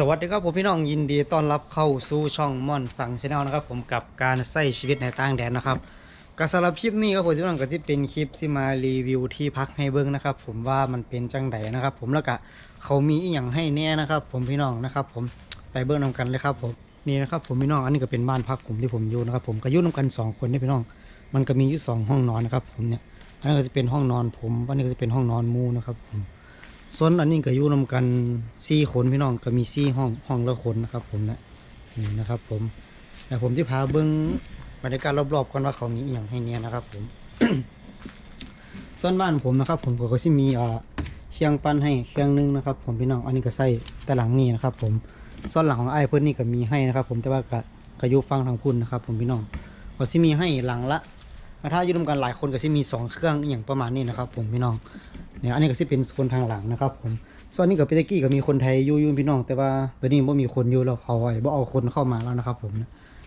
สวัสดีครับผมพี่น้องยินดีต้อนรับเข้าสู่ช่องม่อนสังชาแนลนะครับ ผมกับการใช้ชีวิตในต่างแดนนะครับกับสำหรับคลิปนี้ครับผมพี่น้องก็ที่เป็นคลิปที่มารีวิวที่พักให้เบิ้งนะครับ ผมว่ามันเป็นจังไดนะครับ ผมแล้วก็เขามีอีหยังให้แน่นะครับ ผมพี่น้องนะครับ ผมไปเบิ้งนำกันเลยครับ ผมนี่นะครับ ผมพี่น้องอันนี้ก็เป็นบ้านพักผมที่ผมอยู่นะครับ ผมก็อยู่นำกันสองคนนี่พี่น้อง มันก็มีอยู่สองห้องนอนนะครับ ผมเนี่ยอันนี้ก็จะเป็นห้องนอนผมอันนี้ก็จะเป็นห้องนอนมูนะครับผม ส่วนอันนี้ก็อยู่นำกันสี่คนพี่น้องก็มีสี่ห้องห้องละคนนะครับ ผมนะนี่นะครับ ผมแต่ผมที่พาเบิ้งบรรยากาศรอบๆก่อนว่าเขามีอหย่างให้เนี่ยนะครับ ผมส่วนบ้านผมนะครับ ผมก็จะมีอ่าเชียงปั้นให้เครื่องนึงนะครับ ผมพี่น้องอันนี้ก็ใส่แต่หลังนี้นะครับ ผมส่วนหลังของไอ้เพื่อนนี่ก็มีให้นะครับ ผมแต่ว่าก็กยุฟังทางพุ่นนะครับ ผมพี่น้องก็สิมีให้หลังละ ถ้าอยู่รวมกันหลายคนก็สิมีสองเครื่องอย่างประมาณนี้นะครับผมพี่น้องเนี่ยอันนี้ก็สิเป็นโซนทางหลังนะครับผมส่วนนี้กับเปตกี้ก็มีคนไทยอยู่ยู่พี่น้อง แต่ว่าตอนนี้บ่มีคนอยู่แล้วเขาไอ้บ่เอาคนเข้ามาแล้วนะครับ ผม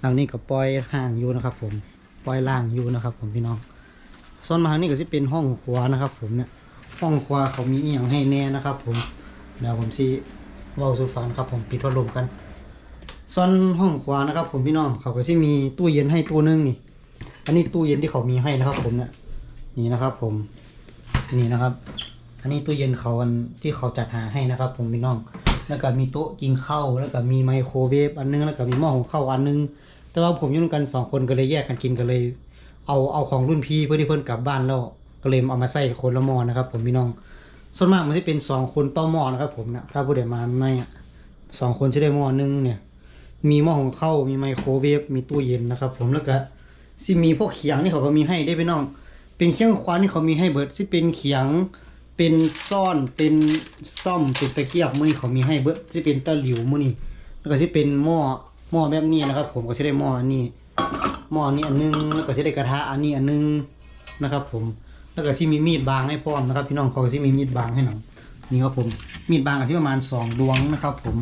หลังนี้ก็ปล่อยห่างอยู่นะครับ ผมปล่อยล่างอยู่นะครับ ผมพี่น้องส่วนมาทางนี้ก็สิเป็นห้องครัวนะครับ ผมเนี่ยห้องครัวเขามีอีหยังให้แน่นะครับ ผมเดี๋ยวผมสิเว้าสู่ฟังนะครับ ผมปิดพัดลมกันส่วนห้องครัวนะครับ ผมพี่น้องเขาก็สิมีตู้เย็นให้ตู้นึงนี่ อันนี้ตู้เย็นที่เขามีให้นะครับ ผมเนี่ยนี่นะครับ ผมนี่นะครับ อันนี้ตู้เย็นเขาที่เขาจัดหาให้นะครับ ผมพี่น้อง แล้วก็มีโต๊ะกินข้าวแล้วก็มีไมโครเวฟอันนึงแล้วก็มีหม้อหุงข้าวอันนึง แต่ว่าผมยุ่งกันสองคนก็เลยแยกกันกินก็เลย เอาเอาของรุ่นพี่เพื่อที่เพื่อนกลับบ้านแล้วก็เลยเอามาใส่คนละหม้อนะครับ ผมพี่น้องส่วนมากมันจะเป็นสองคนต่อหม้อนะครับ ผมนะถ้าผู้ใดมาไม่สองคนจะได้หม้อนึงเนี่ย มีหม้อหุงข้าวมีไมโครเวฟมีตู้เย็นนะครับ ผมแล้วก็ ซิมีพวกเขียงนี่เขาก็มีให้ได้พี่น้อง เป็นเครื่องคว้านที่เขามีให้เบิดที่เป็นเขียง เป็นซ่อนเป็นซ่อมเป็นตะเกียบมือนี้เขามีให้เบิดที่เป็นตะหลิวมือนี้แล้วก็ที่เป็นหม้อหม้อแบบนี้นะครับ ผมก็จะได้หม้ออันนี้หม้อนี้อันนึงแล้วก็จะได้กระทะอันนี้อันนึงนะครับ ผมแล้วก็ที่มีมีดบางให้พร้อมนะครับ พี่น้องเขาก็ที่มีมีดบางให้หน่อยนี่ครับผมมีดบางกับที่ประมาณสองดวงนะครับ ผม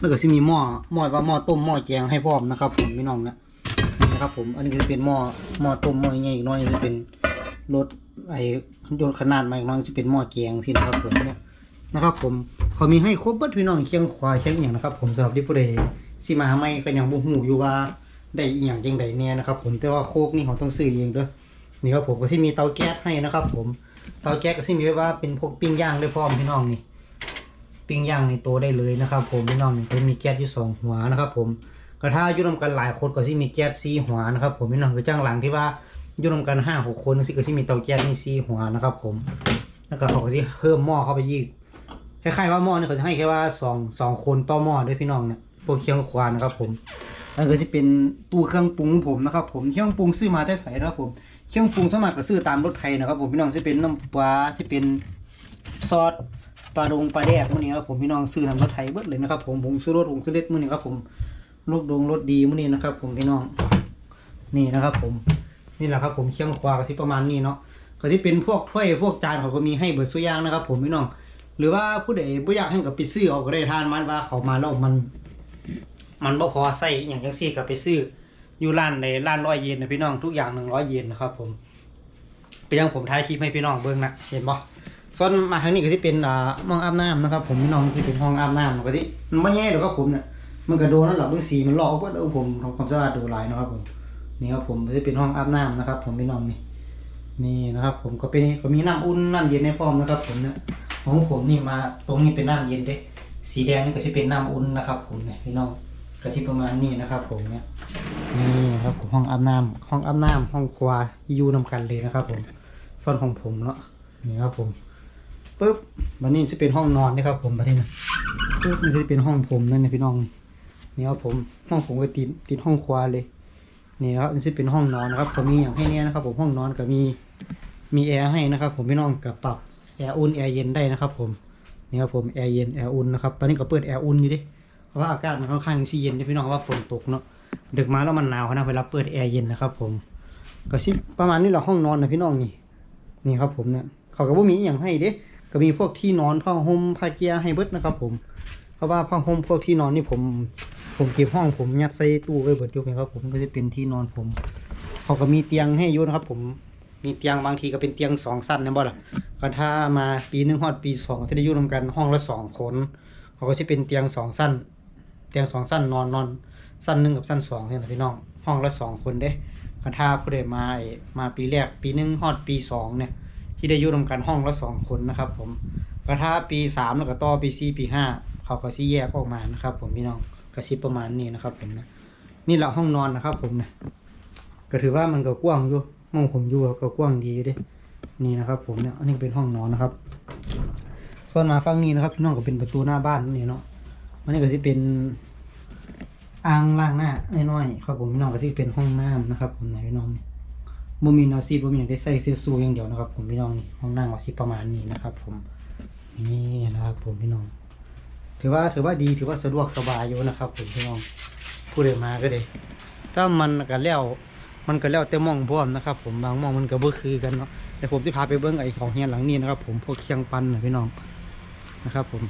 แล้วก็ที่มีหม้อหม้อว่าหม้อต้มหม้อแกงให้พร้อมนะครับ ผมพี่น้องนะ นะครับ ผม อันนี้จะเป็นหม้อหม้อต้มหม้อใหญ่อีกน้อยจะเป็นรถไอ้ยนต์ขนาดใหม่อีกน้อยจะเป็นหม้อแกงที่นะครับผมเนี่ยนะครับ ผมเขามีให้ครบเบิดพี่น้องเคียงควายเคียงอย่างนะครับ ผมสำหรับที่ผู้ใดสิมาไม่ก็ยังบ่ฮู้อยู่ว่าได้อีหยังจังใดแน่นะครับ ผมแต่ว่าโคกนี่เขาต้องซื้อเองด้อนี่ครับผมก็ที่มีเตาแก๊สให้นะครับ ผมเตาแก๊สก็ที่มีไว้ว่าเป็นพวกปิ้งย่างได้พร้อมพี่น้องนี่ปิ้งย่างในตัวได้เลยนะครับ ผมพี่น้องนี่ก็มีแก๊สอยู่สองหัวนะครับ ผม กระทะอยุ่รวมกันหลายคนก็ที่มีแก๊สซีหัวนะครับ ผมพี่น้องคือจ้างหลังที่ว่ายุ่รวมกันห้าหกคนที่ก็ที่มีเตาแก๊สนี่ซีหัวนะครับ ผมแล้วก็เขาก็ที่เพิ่มหม้อเข้าไปอีกคล้ายๆว่าหม้อเนี่ยเขาจะให้แค่ว่าสองสองคนต่อหม้อด้วยพี่น้องเนี่ยพวกเคียงควานนะครับ ผมแล้วก็จะเป็นตู้เครื่องปรุงผมนะครับ ผมเครื่องปรุงซื้อมาแต่ใส่นะครับ ผมเครื่องปรุงสมัครก็ซื้อตามรถไทยนะครับ ผมพี่น้องจะเป็นน้ำปลาที่เป็นซอสปลาดงปลาแดกมื้อนี้ครับผมพี่น้องซื้อนำรถไทยเบิดเลยนะครับ ผมผงซื้อรถผงซื้อเล็ดมื้อนี้ครับผม ลูกดงรถดีมื้อนี้นะครับ ผมพี่น้อง นี่นะครับ ผม นี่แหละครับ ผมเคี่ยงควาก็ที่ประมาณนี้เนาะก็ที่เป็นพวกถ้วยพวกจานเขาก็มีให้เบิดสุอย่างนะครับ ผมพี่น้อง หรือว่าผู้ใดบ่อยากให้กับไปซื้อเอาก็ได้ทานมันว่าเขามาแล้วมัน มันบ่พอใส่อย่างจังซี่ก็ไปซื้ออยู่ร้านในร้านร้อยเยนนะพี่น้องทุกอย่างหนึ่งร้อยเยนนะครับ ผมไปยังผมท้ายคลิปให้พี่น้องเบิ่งนะเห็นบ่ส่วนมาทางนี้ก็ที่เป็นอ่าห้องอาบน้ำนะครับ ผมพี่น้องที่เป็นห้องอาบน้ำมันก็ที่มันไม่แย่หรอกครับผมเนี่ย มันก็โดนนั่นแหละเบื้องสีมันลอกเพื่อเออผมทำความสะอาดดูหลายนะครับผมนี่ครับผมที่เป็นห้องอาบน้ำนะครับ ผมพี่น้องนี่นี่นะครับ ผมก็เป็นก็มีน้ำอุ่นน้ำเย็นในพร้อมนะครับ ผมเนี่ยของผมนี่มาตรงนี้เป็นน้ำเย็นเด้สีแดงนี่ก็จะเป็นน้ำอุ่นนะครับ ผมเนี่ยพี่น้องก็ที่ประมาณนี้นะครับ ผมเนี่ยนี่ครับผมห้องอาบน้ำห้องอาบน้ำห้องครัวอยู่นำกันเลยนะครับ ผมส่วนของผมเนาะนี่ครับผมปุ๊บวันนี้จะเป็นห้องนอนนะครับ ผมประเทศนะปุ๊บนี่จะเป็นห้องผมนั่นนะพี่น้องนี่ นี่ครับผมห้องผมก็ติดติดห้องครัวเลย นี่นะครับนี่เป็นห้องนอนนะครับเขามีอย่างให้เนี่ยนะครับ ผมห้องนอนก็มีมีแอร์ให้นะครับ ผมพี่น้องกับปรับแอร์อุ่นแอร์เย็นได้นะครับ ผมนี่ครับผมแอร์เย็นแอร์อุ่นนะครับตอนนี้ก็เปิดแอร์อุ่นอยู่ดิเพราะว่าอากาศมันค่อนข้างซีเย็นนะพี่น้องเพราะว่าฝนตกเนาะดึกมาแล้วมันหนาวนะเวลาเปิดแอร์เย็นนะครับ ผมก็ชิประมาณนี้แหละห้องนอนนะพี่น้องนี่นี่ครับ ผมเนี่ยเขาก็บ่มีอย่างให้เด้ก็มีพวกที่นอนผ้าห่มผ้าเกียร์ให้เบิดนะครับ ผม เพราะว่าผ้าห่มพวกที่นอนนี่ผม ผมเก็บห้องผมยัดใส่ตู้ไว้เบิดยู่นะครับผมก็จะเป็นที่นอนผม เขาก็มีเตียงให้อยู่นะครับ ผมมีเตียงบางทีก็เป็นเตียงสองสั้นนะบ่ล่ะก็ถ้ามาปีหนึ่งฮอดปีสองจะได้ยู่รวมกันห้องละสองคนเขาก็จะเป็นเตียงสองสั้น เตียงสองสั้นนอนนอนสั้นหนึ่งกับสั้นสองเนี่ยนะพี่น้อง ห้องละสองคนเด้คันถ้าผู้ใดมามาปีแรกปีหนึ่งฮอดปีสองเนี่ย ที่ได้ยู่รวมกันห้องละสองคนนะครับ ผมกระถ้าปีสามแล้วก็ต่อปีสี่ปีห้า เขาก็สิแยกออกมานะครับ ผมพี่น้องกระซิบประมาณนี้นะครับ ผมนะนี่แหละห้องนอนนะครับ ผมนะก็ถือว่ามันก็กว้างอยู่ห้องผมอยู่ก็กว้างดีอยู่ด้นี่นะครับ ผมเนี่ยอันนี้เป็นห้องนอนนะครับส่วนมาฝั่งนี้นะครับ พี่น้องก็เป็นประตูหน้าบ้านนี่เนาะอันนี้ก็จะเป็นอ่างล้างหน้าน้อยๆครับผมพี่น้องก็ที่เป็นห้องน้ำนะครับ ผมนะพี่น้องนี่บ่มีนวซีบ่มีอย่างได้ใส่เสื้อซูอย่างเดียวนะครับ ผมพี่น้องนี่ห้องน้ำก็สิประมาณนี้นะครับ ผมนี่นะครับ ผมพี่น้อง ถือว่าถือว่าดีถือว่าสะดวกสบายอยู่นะครับผมพี่น้องผู้ใดมาก็ได้ถ้ามันก็แล้วมันก็แล้วแต่มองพร้อมนะครับ ผมบางมองมันก็บ่คือกันเนาะแต่ผมจะพาไปเบิ้งไอ้ของเฮียนหลังนี้นะครับ ผมพวกเคียงปันนะพี่น้องนะครับ ผม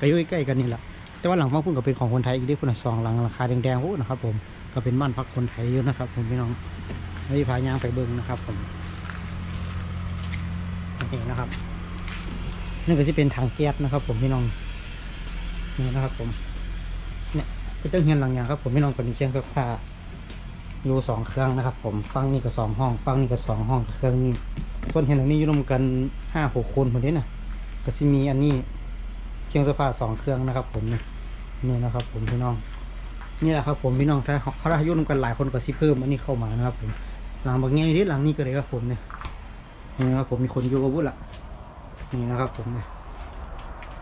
ก็อยู่ใกล้กันนี่แหละแต่ว่าหลังฟังพุ่นก็เป็นของคนไทยอีกที่คนละสองหลังราคาแดงๆโอ้นะครับ ผมก็เป็นบ้านพักคนไทยอยู่นะครับ ผมพี่น้องแล้พายางไปเบิ้งนะครับ ผมนี่นะครับนี่ก็จะเป็นถังแก๊สนะครับ ผมพี่น้อง นี่นะครับผม เนี่ยก็จะเฮียนหลังอย่างครับ ผมไม่นอนคนนี้เชียงเสื้อผ้าอยู่สองเครื่องนะครับ ผมฟังนี่ก็สองห้อง ฟังนี่ก็สองห้องกับเครื่องนี้ส่วนเฮียนหลังนี้อยู่รวมกันห้าหกคนคนนี้นะก็จะมีอันนี้เชียงเสื้อผ้าสองเครื่องนะครับ ผมเนี่ยนะครับ ผมพี่น้องนี่แหละครับผมพี่น้องถ้าเขาถ้ายุ่รวมกันหลายคนก็สิเพิ่มอันนี้เข้ามานะครับผมหลังบางแง่ที่หลังนี้ก็เลยครับผมเนี่ยนี่นะครับผมมีคนอยู่กับบุตรละนี่นะครับผมเนี่ย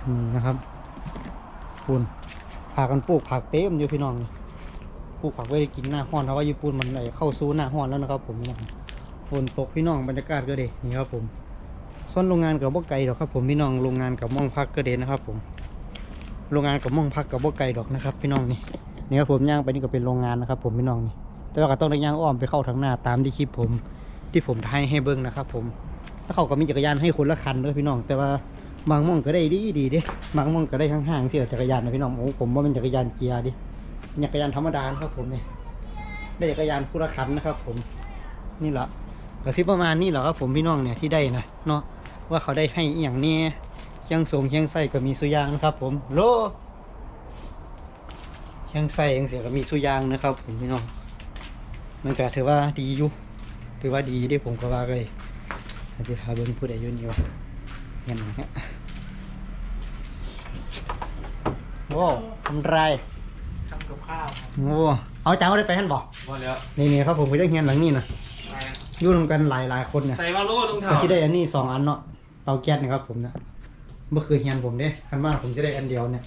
นี่นะครับ คุณพากันปลูกผักเต็มอยู่พี่น้องปลูกผักไว้ได้กินหน้าห้อนเพราะว่าญี่ปุ่นมันไหลเข้าสู่หน้าห้อนแล้วนะครับ ผมฝนตกพี่น้องบรรยากาศก็ดีนี่ครับผมส่วนโรงงานกับบ่ไกลดอกครับ ผมพี่น้องโรงงานกับม่องพักก็เด่นนะครับ ผม โรงงานกับม่องพักกับบ่ไกลดอกนะครับ พี่น้องนี่นี่ครับผมย่างไปนี่ก็เป็นโรงงานนะครับ ผมพี่น้องนี่แต่ว่าก็ต้องได้ย่างอ้อมไปเข้าทางหน้าตามที่คลิปผม ที่ผมถ่ายให้เบิ้งนะครับ ผม แล้วเขาก็มีจักรยานให้คนละคันด้วยพี่น้อง แต่ว่าบางม่องก็ได้ดีดีเด้บางม่องก็ได้ห่างๆสิจักรยานนะพี่น้องโอ้ผมว่าเป็นจักรยานเกียร์ดิจักรยานธรรมดาครับผมเนี่ยได้จักรยานคู่ละคันนะครับ ผม นี่แหละกระซิบประมาณนี้แหละครับผมพี่น้องเนี่ยที่ได้นะเนาะว่าเขาได้ให้อย่างนี้เชียงทรงเชียงไส้ก็มีสุยางนะครับ ผมโลเชียงไส้เองเสียก็มีสุยางนะครับ ผมพี่น้องมันก็ถือว่าดีอยู่ถือว่าดีที่ผมก็ว่าเลย อาจจะพาเบิ้งผู้ใดอยุ่นี่วะเห็นไหมฮะโอ้ทำไรทำกับข้าวโอ้เอาจ้าได้ไปหันบ่พอแล้วนี่นี่ครับผมก็จะเฮียนหลังนี้นะไปอยู่รวมกันหลายหลายคนเนี่ยใส่มาโล่ตรงเท้าก็สิได้อันนี้สองอันเนาะเตาแก๊สนะครับผมเนี่ยเมื่อคืนเฮียนผมเด้คันบ้านผมจะได้อันเดียวเนี่ย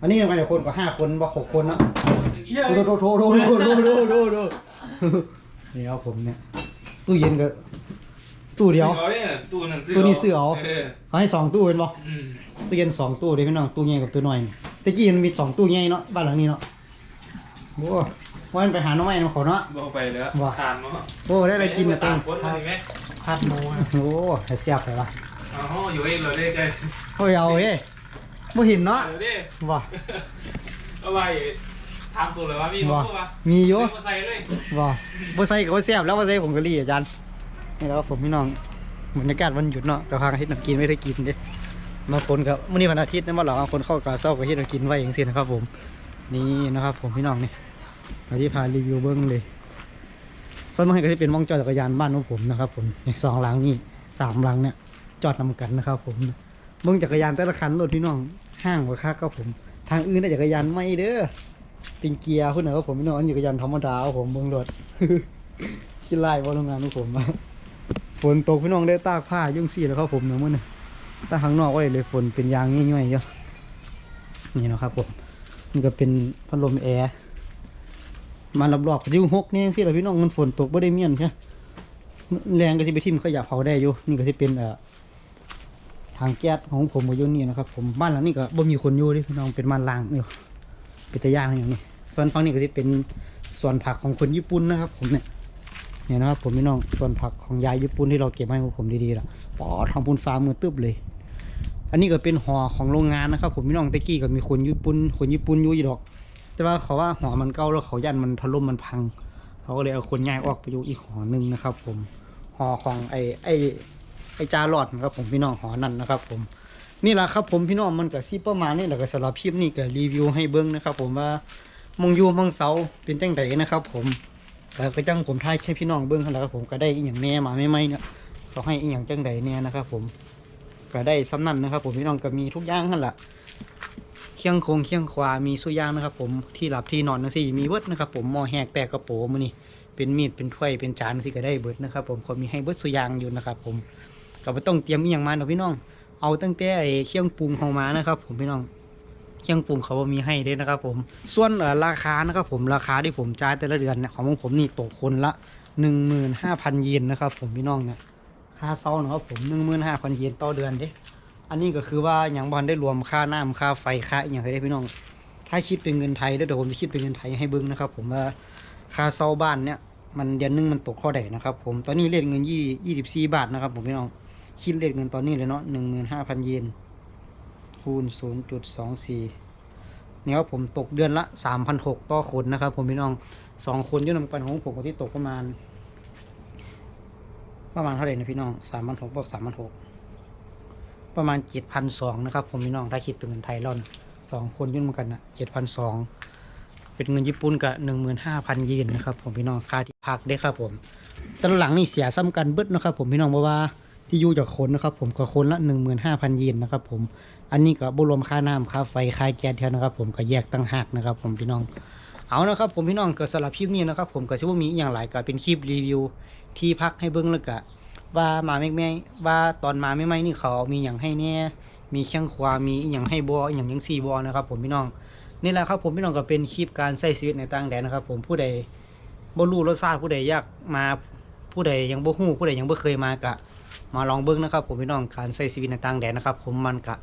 อันนี้มันจะคนก็ห้าคนบ่หกคนเนาะเยอะโทโทโทโทโทโทโทโทโทโทนี่ครับผมเนี่ยตู้เย็นก็ ตู้เดียวเอาเนี่ยตู้นั่นซื้อตู้นี้ซื้อเอาเออเขาให้สองตู้เป็นบ่อืมตู้เย็นสองตู้เลยพี่น้องตู้ใหญ่กับตู้น้อยนี่ตะกี้มันมีสองตู้ใหญ่เนาะบ้านหลังนี้เนาะโอ้ว่ามันไปหาน้องไม้น้องเขาเนาะ บอกไปแล้วว่ะ ทานมั้งโอ้ได้อะไรกินเนี่ยตัตังงคนอะไรไหมพัดโมโอ้ให้เสียบไปวะเอาห้ออยู่เองเลยใจโอ้ยเอาเฮ้ยบ่เห็นเนาะเดี๋ยวดิว่ะเอาไปทำตัวเลยว่ามีว่ะมั้งวะมีอยู่มาใส่เลยว่ะบ่ใส่ก็บ่เสียบแล้วบ่ใส่ผมก็รีอาจารย์ นี่แล้วผมพี่น้องบรรยากาศวันหยุดเนาะกับพากันเฮ็ดน้ำกินไม่ได้กินเด้บาคนก็มื้อนี้วันอาทิตย์นะบ่หรอกบาคนเข้ากะเช้าก็เฮ็ดนกินไว้อย่างซี่นะครับ ผม นี่นะครับ ผมพี่น้องนี่เราที่พารีวิวเบิ้งเลยส่วนมากก็จะเป็นมองจอดจักรยานบ้านของผมนะครับ ผมในสองหลังนี่สามหลังเนี่ยจอดนำกันนะครับ ผมเบิ้งจักรยานแต่ละคันรถพี่น้องห้างกว่าค่าครับผม ทางอื่นได้จักรยานไม่เด้อเป็นเกียร์คุณเหรอครับผมพี่น้องอันนี้จักรยานธรรมดาผมเบิ้งรถขี้ไล่ว่าโรงงานของผม ฝนตกพี่น้องได้ตากผ้ายุ่งซี่แล้วครับผมเนาะมื่อนี่ตาข้างนอกก็เลยเลยฝนเป็นยางง่อยๆเยอะนี่นะครับผมนี่ก็เป็นพัดลมแอร์มารอบๆก็อยุ่หกนี่สิเราพี่น้องมันฝนตกไม่ได้เมียนใช่แรงก็จะไปทิ่มขยะเผาได้อยู่นี่ก็จะเป็นเอ่อทางแก๊สของผมมาอยู่นี่นะครับ ผมบ้านหลังนี้ก็บ่มีคนอยู่ดิพี่น้องเป็นบ้านล้างอยู่เป็นตะย่านอะไรอย่างนี้ส่วนฝั่งนี้ก็จะเป็นส่วนผักของคนญี่ปุ่นนะครับ ผมเนี่ย เนี่ยนะครับผมพี่น้องส่วนผักของยายญี่ปุ่นที่เราเก็บให้ผมดีๆล่ะปอทำปูนฟ้ามือตึบเลย อันนี้ก็เป็นห่อของโรงงานนะครับ ผมพี่น้องตะกี้ก็มีคนญี่ปุ่นคนญี่ปุ่นอยู่อยู่ดอก แต่ว่าเขาว่าห่อมันเก่าแล้วเขายันมันถล่มมันพัง เขาก็เลยเอาคนย้ายออกไปอยู่อีกห่อหนึ่งนะครับ ผมห่อของไอ้ไอ้ไอ้จาหลอดนะครับ ผมพี่น้องหอนั่นนะครับ ผมนี่แหละครับผมพี่น้องมันก็สิประมาณนี้แหละก็สำหรับคลิปนี้ก็รีวิวให้เบิ่งนะครับ ผมว่ามองยูมองเสาเป็นจังไดนะครับ ผม ก็ก็จังผมถ่ายให้พี่น้องเบิ่งหั่นแล้วผมก็ได้อีหยังแน่มาใหม่เนี่ยก็ให้อีหยังจังไดแหน่ยนะครับ ผมก็ได้สำนั่นนะครับ ผมพี่น้องก็มีทุกอย่างหั่นละเคียงคงเคียงขวามีสุย่างนะครับ ผมที่หลับที่นอนจังซี่มีเบิดนะครับ ผมหม้อแหกแตกกระโปรงมือนี้เป็นมีดเป็นถ้วยเป็นจานสิก็ได้เบิดนะครับ ผมเขามีให้เบิดสุย่างอยู่นะครับ ผมก็บ่ต้องเตรียมอีหยังมาเนาะพี่น้อง เอาตั้งแต่ไอ้เครื่องปรุงของมานะครับ ผมพี่น้อง เครื่องปรุงเขาบ่มีให้เด้นะครับ ผม ส่วนเอ่อราคานะครับผมราคาที่ผมจ่ายแต่ละเดือนเนี่ยของผมนี่ตกคนละหนึ่งหมื่นห้าพันเยนนะครับ ผมพี่น้องเนี่ยค่าเซานะครับผมหนึ่งหมื่นห้าพันเยนต่อเดือนเด้อันนี้ก็คือว่าอย่างบอลได้รวมค่าน้ำค่าไฟค่าอย่างไรได้พี่น้อง ถ้าคิดเป็นเงินไทยเดี๋ยวผมจะคิดเป็นเงินไทยให้เบิ้งนะครับ ผมว่าค่าเซาบ้านเนี่ยมันเดือนหนึงมันตกเท่าไหร่นะครับ ผมตอนนี้เรทเงินยี่ยี่สิบสี่บาทนะครับ ผมพี่น้องคิดเลทเงินตอนนี้เลยเนาะหนึ่งหมื่นห้าพันเยน คูณศูนย์จุดสองสี่เนี่ยผมตกเดือนละสามพันหกต่อคนนะครับ ผมพี่น้องสองคนยุ่นำกันของผมก็ที่ตกประมาณ ประมาณเท่าไหร่นะพี่น้องสามพันหกบอกสามพันหกประมาณเจ็ดพันสองนะครับ ผมพี่น้องถ้าคิดเป็นเงินไทยร่อนสองคนยุ่นำกันนะเจ็ดพันสองเป็นเงินญี่ปุ่นกับหนึ่งหมื่นห้าพันเยนนะครับ ผมพี่น้องค่าที่พักได้ครับผมแต่หลังนี่เสียซ้ำกันเบิดนะครับ ผมพี่น้องเพราะว่า ที่อยู่จากคนนะครับ ผมก็คนละหนึ่งหมื่นห้าพันเยนนะครับผมอันนี้ก็บรวมค่าน้ำค่าไฟค่าแก๊สเท่านะครับผมก็แยกตั้งหากนะครับ ผมพี่น้องเอานะครับ ผมพี่น้องก็สำหรับคลิปนี้นะครับ ผมก็ชื่อว่ามีอย่างหลายก็เป็นคลิปรีวิว ที่พักให้เบิ้งแล้วก็ว่ามาไม่ไม่ว่าตอนมาไม่ไม่นี่เขามีอย่างให้แน่มีเชียงความีอย่างให้บออย่างยังซีบอนะครับ ผมพี่น้องนี่แหละครับผมพี่น้องก็เป็นคลิปการใช้ชีวิตในต่างแดนนะครับ ผมผู้ใดบ่รู้รสชาติผู้ใดอยากมาผู้ใดยังบ่ฮู้ผู้ใดยังบ่เคยมากะ มาลองเบิ่งนะครับผมพี่น้องการใช้ชีวิตในต่างแดนนะครับ ผมมันกะ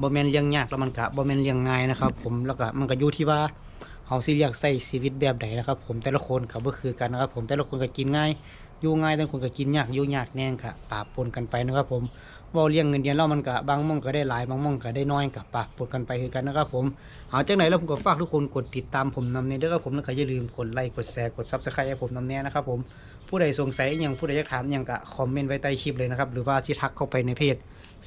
บ่แมนเรื่องยากแล้วมันกะบ่แมนเรื่องง่ายนะครับ ผมแล้วก็มันก็อยู่ที่ว่าเฮาสิเลือกใช้ชีวิตแบบใดนะครับ ผมแต่ละคนก็บ่คือกันนะครับ ผมแต่ละคนก็กินง่ายอยู่ง่ายแต่ละคนก็กินยากอยู่ยากแน่งก็ปะปนกันไปนะครับ ผมว้าเรื่องเงินเดือนแล้วมันก็บางม่องก็ได้หลายบางม่องก็ได้น้อยก็ปะปนกันไปคือกันนะครับ ผมเอาจังไหนแล้วผมก็ฝากทุกคนกดติดตามผมนำเนเด้อครับผมแล้วก็อย่าลืมกดไลค์กดแชร์กด Subscribe ให้ผมนำแน่นะครับ ผม ผู้ใดสงสัยอย่างผู้ใดอยากถามอย่างก็คอมเมนต์ไว้ใต้คลิปเลยนะครับ หรือว่าที่ทักเข้าไปในเพจ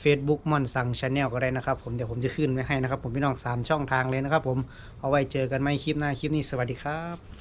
Facebook ม่อนสั่งชาแนลก็ได้นะครับ ผมเดี๋ยวผมจะขึ้นไว้ให้นะครับ ผมพี่น้องสามช่องทางเลยนะครับ ผมเอาไว้เจอกันใหม่คลิปหน้าคลิปนี้สวัสดีครับ